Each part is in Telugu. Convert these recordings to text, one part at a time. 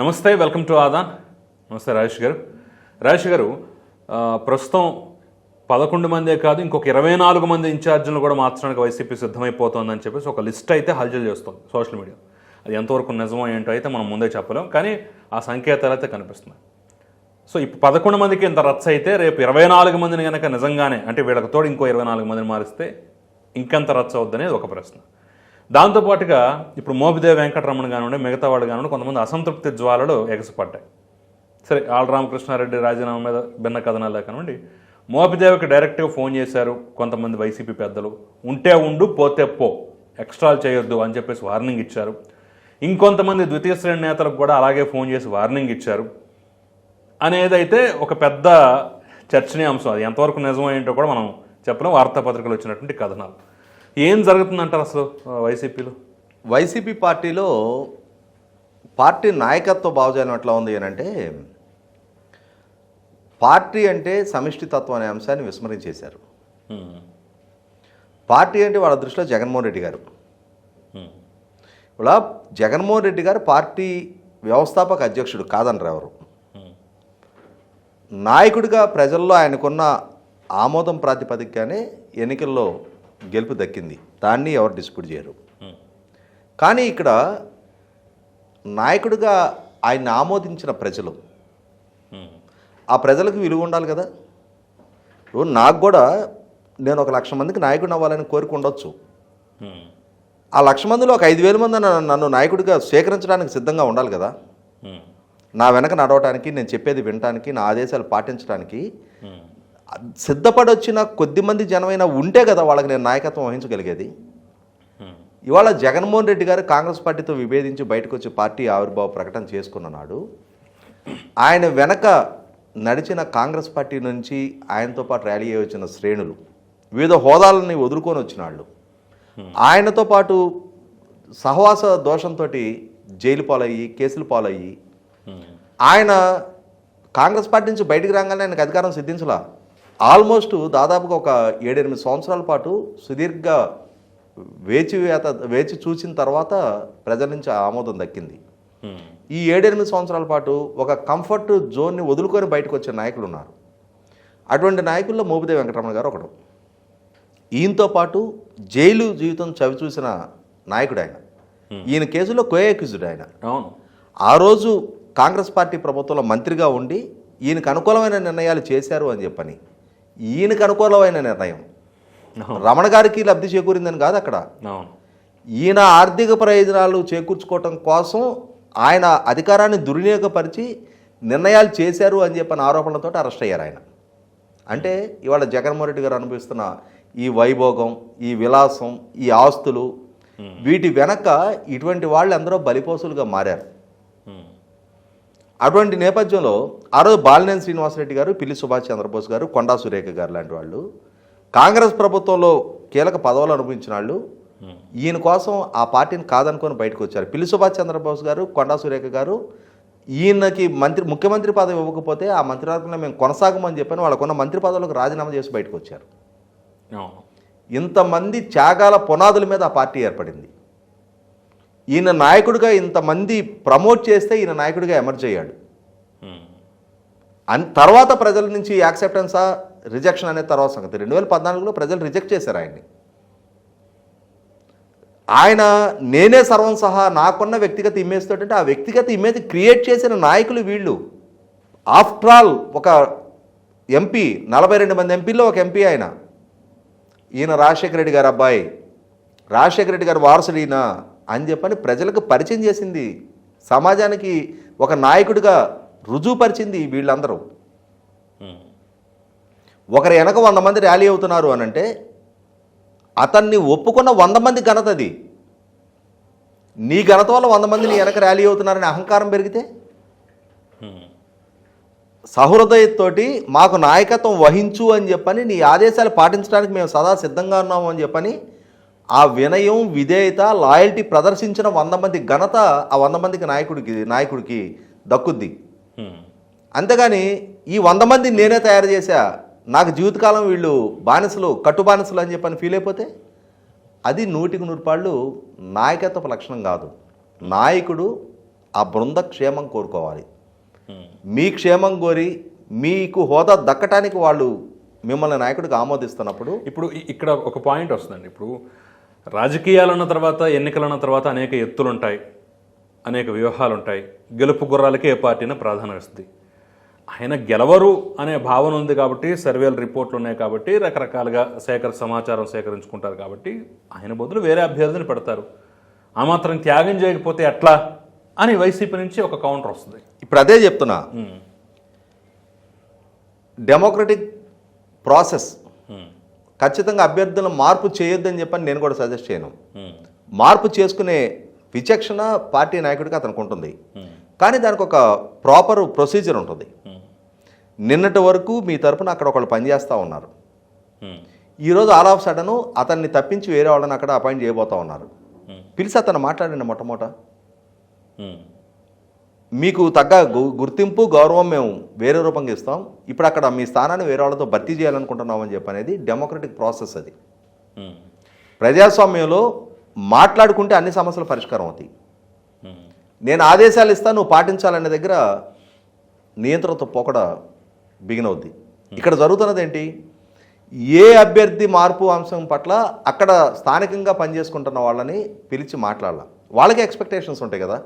నమస్తే వెల్కమ్ టు ఆదాన్. నమస్తే రాజేష్ గారు. రాజేష్ గారు ప్రస్తుతం పదకొండు మందే కాదు ఇంకొక ఇరవై నాలుగు మంది ఇన్ఛార్జీలు కూడా మార్చడానికి వైసీపీ సిద్ధమైపోతుందని చెప్పేసి ఒక లిస్ట్ అయితే హల్చల్ చేస్తుంది సోషల్ మీడియా. అది ఎంతవరకు నిజమో ఏంటో అయితే మనం ముందే చెప్పలేం కానీ ఆ సంకేతాలు అయితే కనిపిస్తున్నాయి. సో ఇప్పుడు పదకొండు మందికి ఇంత రచ్చ అయితే రేపు ఇరవై నాలుగు మందిని కనుక నిజంగానే అంటే వీళ్ళకి తోడు ఇంకో ఇరవై నాలుగు మందిని మారిస్తే ఇంకెంత రచ్చ అవుద్దనేది ఒక ప్రశ్న. దాంతోపాటుగా ఇప్పుడు మోపిదేవి వెంకటరమణ కానివ్వండి మిగతా వాళ్ళు కానివ్వండి కొంతమంది అసంతృప్తి జ్వాలలు ఎగసిపడ్డాయి. సరే ఆల్ రామకృష్ణారెడ్డి రాజీనామా మీద భిన్న కథనాలే కానివ్వండి మోపిదేవికి డైరెక్ట్గా ఫోన్ చేశారు కొంతమంది వైసీపీ పెద్దలు. ఉంటే ఉండు పోతే పో ఎక్స్ట్రాలు చేయొద్దు అని చెప్పేసి వార్నింగ్ ఇచ్చారు. ఇంకొంతమంది ద్వితీయ శ్రేణి నేతలకు కూడా అలాగే ఫోన్ చేసి వార్నింగ్ ఇచ్చారు. అనేదైతే ఒక పెద్ద చర్చనీయాంశం. అది ఎంతవరకు నిజమో ఏంటో కూడా మనం చెప్పలేం. వార్తాపత్రికలు వచ్చినటువంటి కథనాలు. ఏం జరుగుతుందంటారు అసలు వైసీపీలో వైసీపీ పార్టీలో పార్టీ నాయకత్వ భావజాలం ఎట్లా ఉంది అంటే పార్టీ అంటే సమిష్టి తత్వం అనే అంశాన్ని విస్మరించేశారు. పార్టీ అంటే వాళ్ళ దృష్టిలో జగన్మోహన్ రెడ్డి గారు. ఇలా జగన్మోహన్ రెడ్డి గారు పార్టీ వ్యవస్థాపక అధ్యక్షుడు కాదనరు ఎవరు. నాయకుడిగా ప్రజల్లో ఆయనకున్న ఆమోదం ప్రాతిపదికగానే ఎన్నికల్లో గెలుపు దక్కింది. దాన్ని ఎవరు డిస్ప్యూట్ చేయరు. కానీ ఇక్కడ నాయకుడిగా ఆయన్ని ఆమోదించిన ప్రజలు. ఆ ప్రజలకు విలువ ఉండాలి కదా. ఇప్పుడు నాకు కూడా నేను ఒక లక్ష మందికి నాయకుడిని అవ్వాలని కోరిక ఉండొచ్చు. ఆ లక్ష మందిలో ఒక ఐదు వేల మంది నన్ను- నాయకుడిగా స్వీకరించడానికి సిద్ధంగా ఉండాలి కదా. నా వెనక నడవటానికి నేను చెప్పేది వినటానికి నా ఆదేశాలు పాటించడానికి హ్మ్. సిద్ధపడి వచ్చిన కొద్ది మంది జనమైనా ఉంటే కదా వాళ్ళకి నేను నాయకత్వం వహించగలిగేది హ్మ్. ఇవాళ జగన్మోహన్ రెడ్డి గారు కాంగ్రెస్ పార్టీతో విభేదించి బయటకు వచ్చి పార్టీ ఆవిర్భావ ప్రకటన చేసుకున్న నాడు ఆయన వెనక నడిచిన కాంగ్రెస్ పార్టీ నుంచి ఆయనతో పాటు ర్యాలీ అయ్యి వచ్చిన శ్రేణులు వివిధ హోదాలని వదులుకొని వచ్చిన వాళ్ళు ఆయనతో పాటు సహవాస దోషంతో జైలు పాలయ్యి కేసులు పాలయ్యి హ్మ్. ఆయన కాంగ్రెస్ పార్టీ నుంచి బయటికి రాగానే ఆయనకు అధికారం సిద్ధించలా ఆల్మోస్ట్ దాదాపుగా ఒక ఏడెనిమిది సంవత్సరాల పాటు సుదీర్ఘ వేచి వేత వేచి చూసిన తర్వాత ప్రజల నుంచి ఆమోదం దక్కింది. హ్మ్. ఈ ఏడెనిమిది సంవత్సరాల పాటు ఒక కంఫర్ట్ జోన్ని వదులుకొని బయటకు వచ్చే నాయకులు ఉన్నారు. అటువంటి నాయకుల్లో మోపిదేవి వెంకటరమణ గారు ఒకడు. ఈయనతో పాటు జైలు జీవితం చవి చూసిన నాయకుడు ఆయన. ఈయన కేసులో కోయక్యూజ్డ్ ఆయన. అవును. ఆ రోజు కాంగ్రెస్ పార్టీ ప్రభుత్వంలో మంత్రిగా ఉండి ఈయనకు అనుకూలమైన నిర్ణయాలు చేశారు అని చెప్పని. ఈయనకు అనుకూలమైన నిర్ణయం. రమణ గారికి లబ్ధి చేకూరిందని కాదు అక్కడ. ఈయన ఆర్థిక ప్రయోజనాలు చేకూర్చుకోవటం కోసం ఆయన అధికారాన్ని దుర్వినియోగపరిచి నిర్ణయాలు చేశారు అని చెప్పిన ఆరోపణలతో అరెస్ట్ అయ్యారు ఆయన. అంటే ఇవాళ జగన్మోహన్ రెడ్డి గారు అనుభవిస్తున్న ఈ వైభోగం ఈ విలాసం ఈ ఆస్తులు వీటి వెనక ఇటువంటి వాళ్ళు ఎందరో బలిపోసులుగా మారారు. అటువంటి నేపథ్యంలో ఆ రోజు బాలినేని శ్రీనివాసరెడ్డి గారు పిల్లి సుభాష్ చంద్రబోస్ గారు కొండా సురేఖ గారు లాంటి వాళ్ళు కాంగ్రెస్ ప్రభుత్వంలో కీలక పదవులు అనుభవించిన వాళ్ళు. ఈయన కోసం ఆ పార్టీని కాదనుకొని బయటకు వచ్చారు. పిల్లి సుభాష్ చంద్రబోస్ గారు కొండా సురేఖ గారు ఈయనకి మంత్రి ముఖ్యమంత్రి పదవి ఇవ్వకపోతే ఆ మంత్రివర్గంలో మేము కొనసాగమని చెప్పని వాళ్ళకున్న మంత్రి పదవులకు రాజీనామా చేసి బయటకు వచ్చారు. ఇంతమంది త్యాగాల పునాదుల మీద ఆ పార్టీ ఏర్పడింది. ఈయన నాయకుడిగా ఇంతమంది ప్రమోట్ చేస్తే ఈయన నాయకుడిగా ఎమర్జ్ అయ్యాడు. అన్ తర్వాత ప్రజల నుంచి యాక్సెప్టెన్సా రిజెక్షన్ అనే తర్వాత సంగతి. రెండు వేల పద్నాలుగులో ప్రజలు రిజెక్ట్ చేశారు ఆయన్ని. ఆయన నేనే సర్వం సహా నాకున్న వ్యక్తిగత ఇమేజ్ తోటంటే ఆ వ్యక్తిగత ఇమేజ్ క్రియేట్ చేసిన నాయకులు వీళ్ళు. ఆఫ్టర్ ఆల్ ఒక ఎంపీ నలభై రెండు మంది ఎంపీల్లో ఒక ఎంపీ ఆయన. ఈయన రాజశేఖర రెడ్డి గారు అబ్బాయి. రాజశేఖర రెడ్డి గారు వారసుడు ఈయన అని చెప్పని ప్రజలకు పరిచయం చేసింది. సమాజానికి ఒక నాయకుడిగా రుజువుపరిచింది వీళ్ళందరూ. ఒకరి వెనక వంద మంది ర్యాలీ అవుతున్నారు అని అంటే అతన్ని ఒప్పుకున్న వంద మంది ఘనత అది. నీ ఘనత వల్ల వంద మంది నీ వెనక ర్యాలీ అవుతున్నారని అహంకారం పెరిగితే? సహృదయతోటి మాకు నాయకత్వం వహించు అని చెప్పని నీ ఆదేశాలు పాటించడానికి మేము సదా సిద్ధంగా ఉన్నాము అని చెప్పని ఆ వినయం విధేయత లాయల్టీ ప్రదర్శించిన వంద మంది ఘనత ఆ వంద మందికి నాయకుడికి నాయకుడికి దక్కుద్ది. అంతేగాని ఈ వంద మంది నేనే తయారు చేశా నాకు జీవితకాలం వీళ్ళు బానిసలు కట్టు బానిసలు అని చెప్పని ఫీల్ అయిపోతే అది నూటికి నూరు పాళ్ళు నాయకత్వపు లక్షణం కాదు. నాయకుడు ఆ బృంద క్షేమం కోరుకోవాలి. మీ క్షేమం కోరి మీకు హోదా దక్కటానికి వాళ్ళు మిమ్మల్ని నాయకుడికి ఆమోదిస్తున్నప్పుడు ఇప్పుడు ఇక్కడ ఒక పాయింట్ వస్తుందండి. ఇప్పుడు రాజకీయాలు అన్న తర్వాత ఎన్నికలు అన్న తర్వాత అనేక ఎత్తులు ఉంటాయి అనేక వ్యూహాలు ఉంటాయి గెలుపు గుర్రాలకి ఏ పార్టీని ప్రాధాన్యత ఇస్తుంది? ఆయన గెలవరు అనే భావన ఉంది కాబట్టి సర్వేలు రిపోర్ట్లు ఉన్నాయి కాబట్టి రకరకాలుగా సేకర సమాచారం సేకరించుకుంటారు కాబట్టి ఆయన బదులు వేరే అభ్యర్థిని పెడతారు. ఆ మాత్రం త్యాగం చేయకపోతే ఎట్లా? అని వైసీపీ నుంచి ఒక కౌంటర్ వస్తుంది. ఇప్పుడు అదే చెప్తున్నా. డెమోక్రటిక్ ప్రాసెస్ ఖచ్చితంగా అభ్యర్థులను మార్పు చేయొద్దని చెప్పని నేను కూడా సజెస్ట్ చేయను. మార్పు చేసుకునే విచక్షణ పార్టీ నాయకుడికి అతనికి ఉంటుంది. కానీ దానికి ఒక ప్రాపర్ ప్రొసీజర్ ఉంటుంది. నిన్నటి వరకు మీ తరపున అక్కడ ఒకళ్ళు పనిచేస్తూ ఉన్నారు. ఈరోజు ఆల్ ఆఫ్ సడన్ అతన్ని తప్పించి వేరే వాళ్ళని అక్కడ అపాయింట్ చేయబోతా ఉన్నారు. పిలిచి అతను మాట్లాడండి మొట్టమొదట. మీకు తగ్గ గు- గుర్తింపు గౌరవం మేము వేరే రూపంగా ఇస్తాం. ఇప్పుడు అక్కడ మీ స్థానాన్ని వేరే వాళ్ళతో భర్తీ చేయాలనుకుంటున్నామని చెప్పి అనేది డెమోక్రటిక్ ప్రాసెస్ అది. ప్రజాస్వామ్యంలో మాట్లాడుకుంటే అన్ని సమస్యలు పరిష్కారం అవుతాయి. నేను ఆదేశాలు ఇస్తా నువ్వు పాటించాలనే దగ్గర నియంత్రణతో పోకడ బిగిన్ అవుద్ది. ఇక్కడ జరుగుతున్నది ఏంటి? ఏ అభ్యర్థి మార్పు అంశం పట్ల అక్కడ స్థానికంగా పనిచేసుకుంటున్న వాళ్ళని పిలిచి మాట్లాడాల. వాళ్ళకి ఎక్స్పెక్టేషన్స్ ఉంటాయి కదా.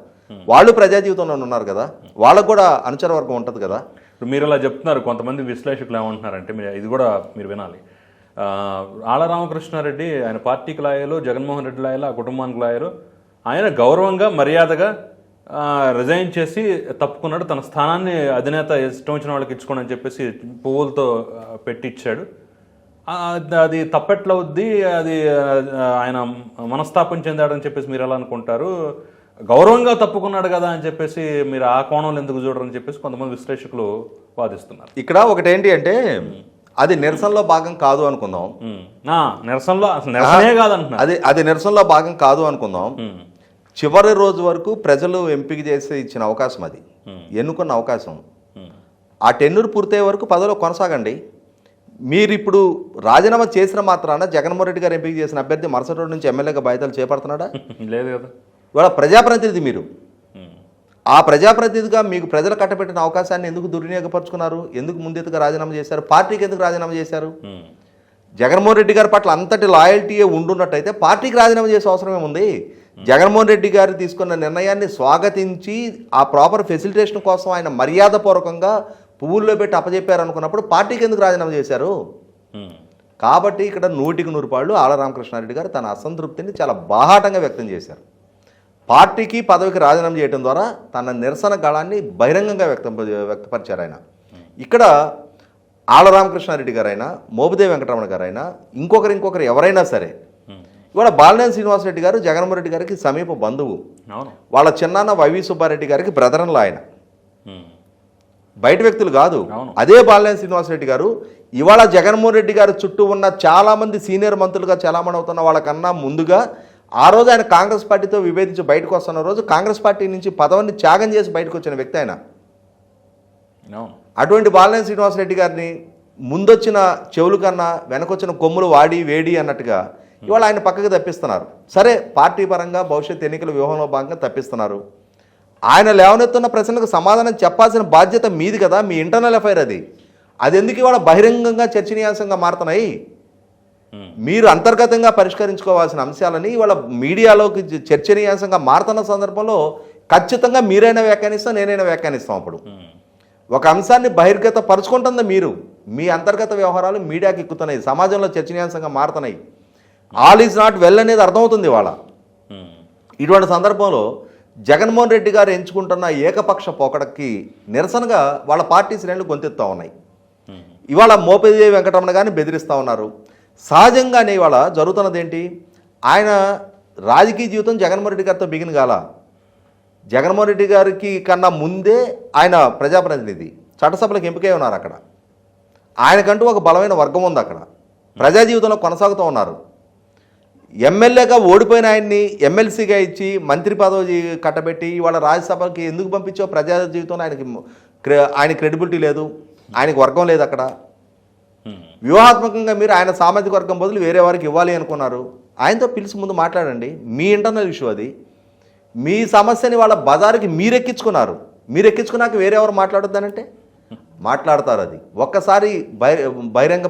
వాళ్ళు ప్రజా జీవితంలో ఉన్నారు కదా వాళ్ళకు కూడా అనుచర వర్గం ఉంటుంది కదా. ఇప్పుడు మీరు ఇలా చెప్తున్నారు కొంతమంది విశ్లేషకులు ఏమంటున్నారంటే మీరు ఇది కూడా మీరు వినాలి. ఆళ్ళ రామకృష్ణారెడ్డి ఆయన పార్టీకి లాయలు జగన్మోహన్ రెడ్డి లాయలు ఆ కుటుంబానికి లాయరు ఆయన గౌరవంగా మర్యాదగా రిజైన్ చేసి తప్పుకున్నాడు. తన స్థానాన్ని అధినేత ఇష్టం వచ్చిన వాళ్ళకి ఇచ్చుకోండి అని చెప్పేసి పువ్వులతో ఆ, పెట్టి ఇచ్చాడు ఆ, అది తప్పెట్లవుద్ది అది ఆయన మనస్తాపం చెందాడని చెప్పేసి మీరు ఎలా అనుకుంటారు? గౌరవంగా తప్పుకున్నాడు కదా అని చెప్పేసి మీరు ఆ కోణంలో ఎందుకు చూడరని చెప్పేసి కొంతమంది విశ్లేషకులు వాదిస్తున్నారు. ఇక్కడ ఒకటి ఏంటి అంటే అది నిరసనలో భాగం కాదు అనుకుందాం. నిరసనలో నిరసనే కాదంటున్నారు. అది అది నిరసనలో భాగం కాదు అనుకుందాం. చివరి రోజు వరకు ప్రజలు ఎంపిక చేసి ఇచ్చిన అవకాశం అది. ఎన్నుకున్న అవకాశం. ఆ టెన్యూర్ పూర్తయ్యే వరకు పదవిలో కొనసాగండి. మీరు ఇప్పుడు రాజీనామా చేసిన మాత్రాన జగన్మోహన్ రెడ్డి గారు ఎంపిక చేసిన అభ్యర్థి మరుసటి రోజు నుంచి ఎమ్మెల్యేగా బాధ్యతలు చేపడుతున్నాడా? లేదు కదా. ఇవాళ ప్రజాప్రతినిధి మీరు. ఆ ప్రజాప్రతినిధిగా మీకు ప్రజలు కట్టబెట్టిన అవకాశాన్ని ఎందుకు దుర్వినియోగపరుచుకున్నారు? ఎందుకు ముందెత్తుగా రాజీనామా చేశారు? పార్టీకి ఎందుకు రాజీనామా చేశారు? జగన్మోహన్ రెడ్డి గారి పట్ల అంతటి లాయల్టీయే ఉండున్నట్టయితే పార్టీకి రాజీనామా చేసే అవసరం ఏముంది జగన్మోహన్ రెడ్డి గారు తీసుకున్న నిర్ణయాన్ని స్వాగతించి ఆ ప్రాపర్ ఫెసిలిటేషన్ కోసం ఆయన మర్యాదపూర్వకంగా పువ్వుల్లో పెట్టి అప్పచెప్పారు అనుకున్నప్పుడు పార్టీకి ఎందుకు రాజీనామా చేశారు? కాబట్టి ఇక్కడ నూటికి నూరు పాళ్ళు ఆళ్ళ రామకృష్ణారెడ్డి గారు తన అసంతృప్తిని చాలా బాహాటంగా వ్యక్తం చేశారు. పార్టీకి పదవికి రాజీనామా చేయడం ద్వారా తన నిరసన గళాన్ని బహిరంగంగా వ్యక్తం వ్యక్తపరిచారు ఆయన ఇక్కడ ఆళ్ళ రామకృష్ణారెడ్డి గారైనా మోబుదేవి వెంకటరమణ గారైనా ఇంకొకరు ఇంకొకరు ఎవరైనా సరే. ఇవాళ బాలినేని శ్రీనివాసరెడ్డి గారు జగన్మోహన్ రెడ్డి గారికి సమీప బంధువు వాళ్ళ చిన్నాన్న వైవి సుబ్బారెడ్డి గారికి బ్రదరన్లో ఆయన. బయట వ్యక్తులు కాదు. అదే బాలినేని శ్రీనివాసరెడ్డి గారు ఇవాళ జగన్మోహన్ రెడ్డి గారు చుట్టూ ఉన్న చాలా మంది సీనియర్ మంత్రులుగా చాలామంది అవుతున్న వాళ్ళకన్నా ముందుగా ఆ రోజు ఆయన కాంగ్రెస్ పార్టీతో విభేదించి బయటకు వస్తున్న రోజు కాంగ్రెస్ పార్టీ నుంచి పదవిని త్యాగం చేసి బయటకు వచ్చిన వ్యక్తి ఆయన. అటువంటి బాలినేని శ్రీనివాసరెడ్డి గారిని ముందొచ్చిన చెవులు కన్నా వెనకొచ్చిన కొమ్ములు వాడి వేడి అన్నట్టుగా ఇవాళ ఆయన పక్కకి తప్పిస్తున్నారు. సరే పార్టీ పరంగా భవిష్యత్ ఎన్నికల వ్యూహంలో భాగంగా తప్పిస్తున్నారు. ఆయన లేవనెత్తున్న ప్రశ్నలకు సమాధానం చెప్పాల్సిన బాధ్యత మీది కదా మీ ఇంటర్నల్ అఫైర్ అది. అది ఎందుకు ఇవాళ బహిరంగంగా చర్చనీయాంశంగా మారుతున్నాయి. మీరు అంతర్గతంగా పరిష్కరించుకోవాల్సిన అంశాలని ఇవాళ మీడియాలోకి చర్చనీయాంశంగా మారుతున్న సందర్భంలో ఖచ్చితంగా మీరైనా వ్యాఖ్యానిస్తాం నేనైనా వ్యాఖ్యానిస్తాం అప్పుడు. ఒక అంశాన్ని బహిర్గత పరుచుకుంటుంది మీరు. మీ అంతర్గత వ్యవహారాలు మీడియాకి ఎక్కుతున్నాయి. సమాజంలో చర్చనీయాంశంగా మారుతున్నాయి. ఆల్ ఈజ్ నాట్ వెల్ అనేది అర్థమవుతుంది ఇవాళ. ఇటువంటి సందర్భంలో జగన్మోహన్ రెడ్డి గారు ఎంచుకుంటున్న ఏకపక్ష పోకడకి నిరసనగా వాళ్ళ పార్టీ శ్రేణులు గొంతెత్తా ఉన్నాయి. ఇవాళ మోపేదేవి వెంకటరమణ గారిని బెదిరిస్తూ ఉన్నారు. సహజంగానే ఇవాళ జరుగుతున్నది ఏంటి ఆయన రాజకీయ జీవితం జగన్మోహన్ రెడ్డి గారితో బిగిన్ కాల జగన్మోహన్ రెడ్డి గారికి కన్నా ముందే ఆయన ప్రజాప్రతినిధి. చట్టసభలకు ఎంపికై ఉన్నారు అక్కడ. ఆయనకంటూ ఒక బలమైన వర్గం ఉంది అక్కడ. ప్రజా జీవితంలో కొనసాగుతూ ఉన్నారు. ఎమ్మెల్యేగా ఓడిపోయిన ఆయన్ని ఎమ్మెల్సీగా ఇచ్చి మంత్రి పదవి కట్టబెట్టి ఇవాళ రాజ్యసభకి ఎందుకు పంపించో ప్రజా జీవితంలో ఆయనకి ఆయన క్రెడిబిలిటీ లేదు. ఆయనకి వర్గం లేదు అక్కడ. వ్యూహాత్మకంగా మీరు ఆయన సామాజిక వర్గం బదులు వేరే వారికి ఇవ్వాలి అనుకున్నారు. ఆయనతో పిలిచి ముందు మాట్లాడండి. మీ ఇంటర్నల్ ఇష్యూ అది. మీ సమస్యని వాళ్ళ బజారుకి మీరెక్కించుకున్నారు. మీరెక్కించుకున్నాక వేరే ఎవరు మాట్లాడొద్దనంటే మాట్లాడతారు అది. ఒక్కసారి బహి బహిరంగ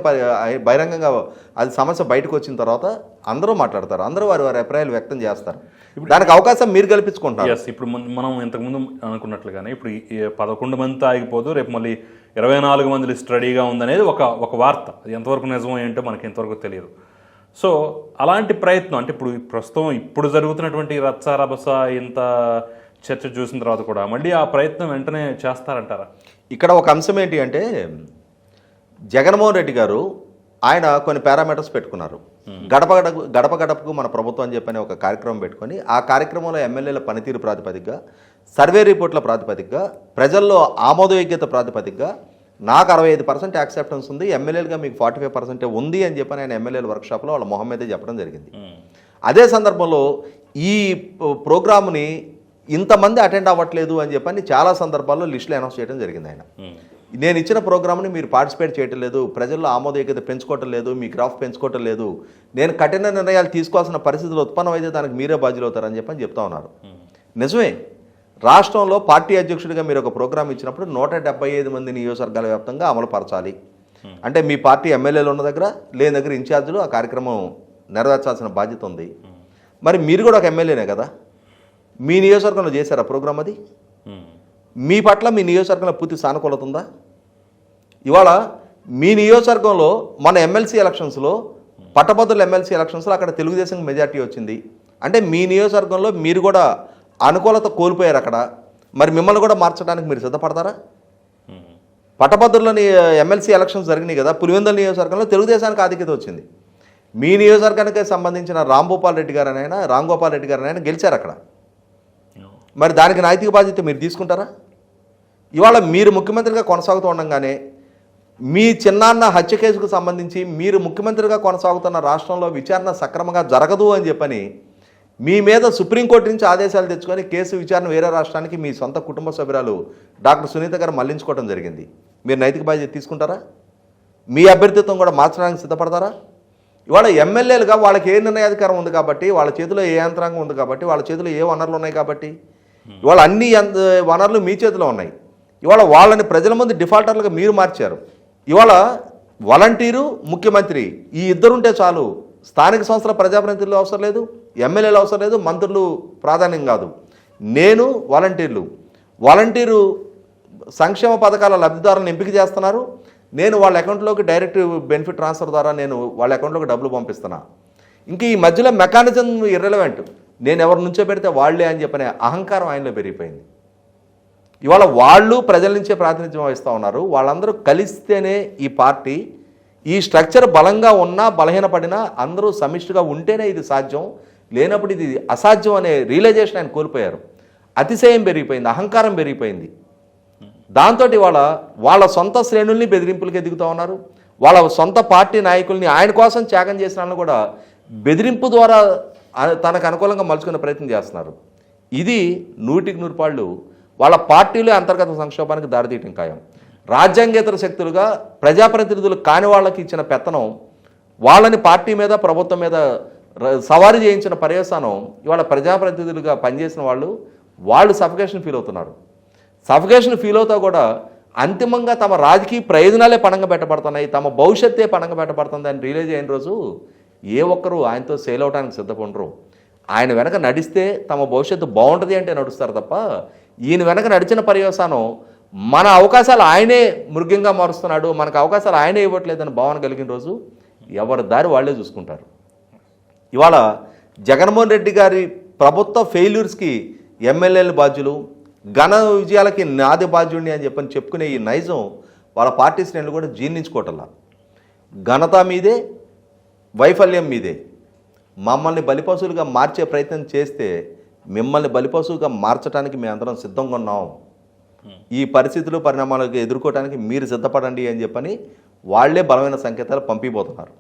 బహిరంగంగా అది సమస్య బయటకు వచ్చిన తర్వాత అందరూ మాట్లాడతారు. అందరూ వారి వారి అభిప్రాయాలు వ్యక్తం చేస్తారు. దానికి అవకాశం మీరు కల్పించుకుంటారు ఎస్ ఇప్పుడు మన- ఇంతకుముందు అనుకున్నట్లుగానే ఇప్పుడు పదకొండు మంది ఆగిపోదు రేపు మళ్ళీ ఇరవై నాలుగు మంది లిస్ట్ రెడీగా ఉందనేది ఒక ఒక వార్త. అది ఎంతవరకు నిజమో ఏంటో మనకి ఇంతవరకు తెలియదు. సో అలాంటి ప్రయత్నం అంటే ఇప్పుడు ప్రస్తుతం ఇప్పుడు జరుగుతున్నటువంటి రచ్చ రభస ఇంత చర్చ చూసిన తర్వాత కూడా మళ్ళీ ఆ ప్రయత్నం వెంటనే చేస్తారంటారా? ఇక్కడ ఒక అంశం ఏంటి అంటే జగన్మోహన్ రెడ్డి గారు ఆయన కొన్ని పారామీటర్స్ పెట్టుకున్నారు. గడప గడప గడప గడపకు మన ప్రభుత్వం అని చెప్పని ఒక కార్యక్రమం పెట్టుకొని ఆ కార్యక్రమంలో ఎమ్మెల్యేల పనితీరు ప్రాతిపదికగా సర్వే రిపోర్ట్ల ప్రాతిపదికగా ప్రజల్లో ఆమోదయోగ్యత ప్రాతిపదికగా నాకు అరవై ఐదు పర్సెంట్ యాక్సెప్టెన్స్ ఉంది ఎమ్మెల్యేలుగా మీకు ఫార్టీ ఫైవ్ పర్సెంటే ఉంది అని చెప్పని ఆయన ఎమ్మెల్యేల వర్క్షాప్లో వాళ్ళ మొహం మీదే చెప్పడం జరిగింది. అదే సందర్భంలో ఈ ప్రోగ్రామ్ని ఇంతమంది అటెండ్ అవ్వట్లేదు అని చెప్పని చాలా సందర్భాల్లో లిస్టులు అనౌన్స్ చేయడం జరిగింది ఆయన. నేను ఇచ్చిన ప్రోగ్రామ్ని మీరు పార్టిసిపేట్ చేయటం లేదు ప్రజల్లో ఆమోదయోగ్యత పెంచుకోవటం లేదు మీ క్రాఫ్ట్ పెంచుకోవటం లేదు నేను కఠిన నిర్ణయాలు తీసుకోవాల్సిన పరిస్థితులు ఉత్పన్నమైతే దానికి మీరే బాధ్యులు అవుతారని చెప్పని చెప్తా ఉన్నారు. నిజమే రాష్ట్రంలో పార్టీ అధ్యక్షుడిగా మీరు ఒక ప్రోగ్రామ్ ఇచ్చినప్పుడు నూట డెబ్బై ఐదు మంది నియోజకవర్గాల వ్యాప్తంగా అమలు పరచాలి అంటే మీ పార్టీ ఎమ్మెల్యేలు ఉన్న దగ్గర లేని దగ్గర ఇన్ఛార్జీలు ఆ కార్యక్రమం నెరవేర్చాల్సిన బాధ్యత ఉంది. మరి మీరు కూడా ఒక ఎమ్మెల్యేనే కదా? మీ నియోజకవర్గంలో చేశారా ప్రోగ్రామ్ అది? మీ పట్ల మీ నియోజకవర్గంలో పూర్తి సానుకూలత ఉందా? ఇవాళ మీ నియోజకవర్గంలో మన ఎమ్మెల్సీ ఎలక్షన్స్లో పట్టభద్రుల ఎమ్మెల్సీ ఎలక్షన్స్లో అక్కడ తెలుగుదేశం మెజార్టీ వచ్చింది. అంటే మీ నియోజకవర్గంలో మీరు కూడా అనుకూలత కోల్పోయారు అక్కడ. మరి మిమ్మల్ని కూడా మార్చడానికి మీరు సిద్ధపడతారా? పట్టభద్రులని ఎమ్మెల్సీ ఎలక్షన్స్ జరిగినాయి కదా పులివెందుల నియోజకవర్గంలో తెలుగుదేశానికి ఆధిక్యత వచ్చింది. మీ నియోజకవర్గానికి సంబంధించిన రాంగోపాల్ రెడ్డి గారు ఆయన రాంగోపాల్ రెడ్డి గారు ఆయన గెలిచారు అక్కడ. మరి దానికి నైతిక బాధ్యత మీరు తీసుకుంటారా? ఇవాళ మీరు ముఖ్యమంత్రిగా కొనసాగుతూ ఉండగానే మీ చిన్నాన్న హత్య కేసుకు సంబంధించి మీరు ముఖ్యమంత్రిగా కొనసాగుతున్న రాష్ట్రంలో విచారణ సక్రమంగా జరగదు అని చెప్పని మీ మీద సుప్రీంకోర్టు నుంచి ఆదేశాలు తెచ్చుకొని కేసు విచారణ వేరే రాష్ట్రానికి మీ సొంత కుటుంబ సభ్యురాలు డాక్టర్ సునీత గారు మళ్ళించుకోవడం జరిగింది. మీరు నైతిక బాధ్యత తీసుకుంటారా? మీ అభ్యర్థిత్వం కూడా మార్చడానికి సిద్ధపడతారా? ఇవాళ ఎమ్మెల్యేలుగా వాళ్ళకి ఏ నిర్ణయాధికారం ఉంది కాబట్టి వాళ్ళ చేతిలో ఏ యంత్రాంగం ఉంది కాబట్టి వాళ్ళ చేతిలో ఏ వనరులు ఉన్నాయి కాబట్టి ఇవాళ అన్ని వనరులు మీ చేతిలో ఉన్నాయి. ఇవాళ వాళ్ళని ప్రజల ముందు డిఫాల్టర్లుగా మీరు మార్చారు. ఇవాళ వాలంటీరు ముఖ్యమంత్రి ఈ ఇద్దరుంటే చాలు. స్థానిక సంస్థల ప్రజాప్రతినిధులు అవసరం లేదు ఎమ్మెల్యేలు అవసరం లేదు మంత్రులు ప్రాధాన్యం కాదు. నేను వాలంటీర్లు. వాలంటీరు సంక్షేమ పథకాల లబ్ధిదారులను ఎంపిక చేస్తున్నారు. నేను వాళ్ళ అకౌంట్లోకి డైరెక్ట్ బెనిఫిట్ ట్రాన్స్ఫర్ ద్వారా నేను వాళ్ళ అకౌంట్లోకి డబ్బులు పంపిస్తున్నా. ఇంక ఈ మధ్యలో మెకానిజం ఇర్రెలవెంట్ నేను ఎవరి నుంచో పెడితే వాళ్ళే అని చెప్పనే అహంకారం ఆయనలో పెరిగిపోయింది. ఇవాళ వాళ్ళు ప్రజల నుంచే ప్రాతినిధ్యం వహిస్తూ ఉన్నారు. వాళ్ళందరూ కలిస్తేనే ఈ పార్టీ ఈ స్ట్రక్చర్ బలంగా ఉన్నా బలహీనపడినా అందరూ సమిష్టిగా ఉంటేనే ఇది సాధ్యం. లేనప్పుడు ఇది అసాధ్యం అనే రియలైజేషన్ ఆయన కోల్పోయారు. అతిశయం పెరిగిపోయింది అహంకారం పెరిగిపోయింది. దాంతో ఇవాళ వాళ్ళ సొంత శ్రేణుల్ని బెదిరింపులకు ఎదుగుతూ ఉన్నారు. వాళ్ళ సొంత పార్టీ నాయకుల్ని ఆయన కోసం త్యాగం చేసిన కూడా బెదిరింపు ద్వారా తనకు అనుకూలంగా మలుచుకునే ప్రయత్నం చేస్తున్నారు. ఇది నూటికి నూరు పాళ్ళు వాళ్ళ పార్టీలో అంతర్గత సంక్షోభానికి దారితీయటం ఖాయం. రాజ్యాంగేతర శక్తులుగా ప్రజాప్రతినిధులు కాని వాళ్ళకి ఇచ్చిన పెత్తనం వాళ్ళని పార్టీ మీద ప్రభుత్వం మీద ర- సవారీ చేయించిన పర్యవసానం ఇవాళ ప్రజాప్రతినిధులుగా పనిచేసిన వాళ్ళు వాళ్ళు సఫికేషన్ ఫీల్ అవుతున్నారు. సఫికేషన్ ఫీల్ అవుతా కూడా అంతిమంగా తమ రాజకీయ ప్రయోజనాలే పణంగా పెట్టబడుతున్నాయి తమ భవిష్యత్తే పణంగా పెట్టబడుతుంది అని రియలైజ్ అయిన రోజు ఏ ఒక్కరు ఆయనతో సేల్ అవడానికి సిద్ధపడరు. ఆయన వెనక నడిస్తే తమ భవిష్యత్తు బాగుంటుంది అంటే నడుస్తారు తప్ప ఈయన వెనక నడిచిన పర్యవసానం మన అవకాశాలు ఆయనే మృగ్యంగా మారుస్తున్నాడు మనకు అవకాశాలు ఆయనే ఇవ్వట్లేదని భావన కలిగిన రోజు ఎవరి దారి వాళ్ళే చూసుకుంటారు. ఇవాళ జగన్మోహన్ రెడ్డి గారి ప్రభుత్వ ఫెయిల్యూర్స్కి ఎమ్మెల్యేలు బాధ్యులు ఘన విజయాలకి నాది బాధ్యుడిని అని చెప్పని చెప్పుకునే ఈ నైజం వాళ్ళ పార్టీ శ్రేణులు కూడా జీర్ణించుకోవటంలా. ఘనత మీదే వైఫల్యం మీదే. మమ్మల్ని బలిపశువులుగా మార్చే ప్రయత్నం చేస్తే మిమ్మల్ని బలిపశువుగా మార్చడానికి మేము అందరం సిద్ధంగా ఉన్నాం. ఈ పరిస్థితులు పరిణామాలకు ఎదుర్కోవడానికి మీరు సిద్ధపడండి అని చెప్పని వాళ్ళే బలమైన సంకేతాలు పంపిపోతున్నారు.